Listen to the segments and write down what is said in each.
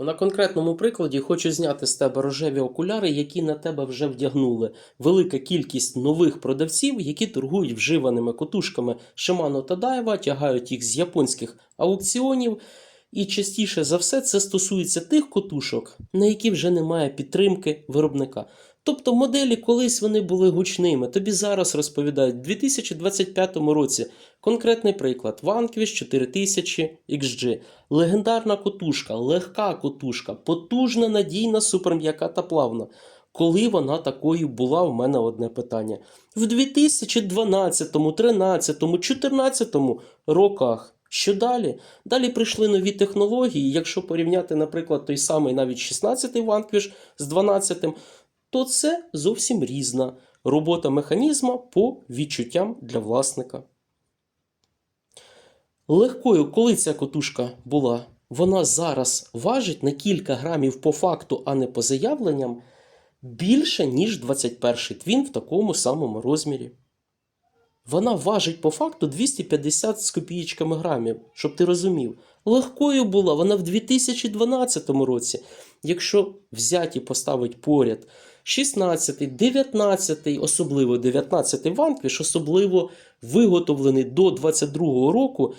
На конкретному прикладі хочу зняти з тебе рожеві окуляри, які на тебе вже вдягнули. Велика кількість нових продавців, які торгують вживаними котушками Shimano та Daiwa, тягають їх з японських аукціонів. І частіше за все це стосується тих котушок, на які вже немає підтримки виробника. Тобто моделі колись вони були гучними. Тобі зараз розповідають у 2025 році конкретний приклад Vanquish 4000 XG. Легендарна котушка, легка котушка, потужна, надійна, суперм'яка та плавна. Коли вона такою була, в мене одне питання. В 2012, 13, 14 роках. Що далі? Далі прийшли нові технології. Якщо порівняти, наприклад, той самий навіть 16-й Vanquish з 12-м, то це зовсім різна робота механізма по відчуттям для власника. Легкою, коли ця котушка була, вона зараз важить на кілька грамів по факту, а не по заявленням, більше, ніж 21-й твін в такому самому розмірі. Вона важить по факту 250 з копієчками грамів, щоб ти розумів. Легкою була вона в 2012 році. Якщо взяті поставить поряд 16, 19, особливо 19 Vanquish, особливо виготовлений до 22 року,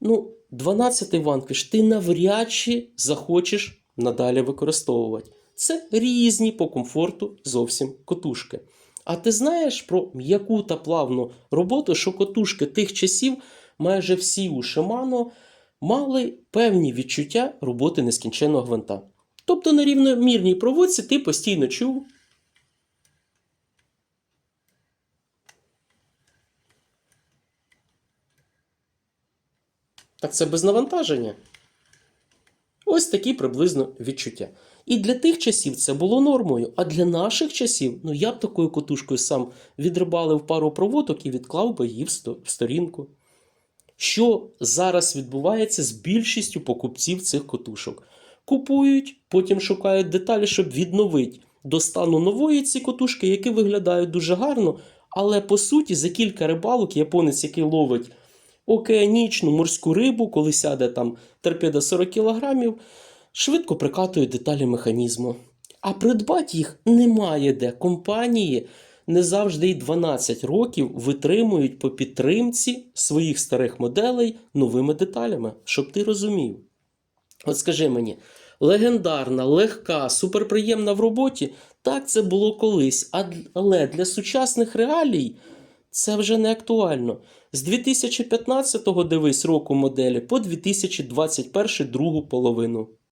ну, 12 Vanquish ти навряд чи захочеш надалі використовувати. Це різні по комфорту зовсім котушки. А ти знаєш про м'яку та плавну роботу, що котушки тих часів майже всі у Shimano мали певні відчуття роботи нескінченного гвинта. Тобто на рівномірній проводці ти постійно чув. Так це без навантаження. Ось такі приблизно відчуття. І для тих часів це було нормою. А для наших часів, ну я б такою котушкою сам відрибалив пару проводок і відклав би її в сторінку. Що зараз відбувається з більшістю покупців цих котушок? Купують, потім шукають деталі, щоб відновити до стану нової ці котушки, які виглядають дуже гарно, але по суті за кілька рибалок японець, який ловить океанічну морську рибу, коли сяде там торпеда 40 кг, швидко прикатує деталі механізму. А придбати їх немає де. Компанії не завжди й 12 років витримують по підтримці своїх старих моделей новими деталями, щоб ти розумів. От скажи мені, легендарна, легка, суперприємна в роботі, так це було колись, але для сучасних реалій це вже не актуально. З 2015 дивись року моделі по 2021 другу половину.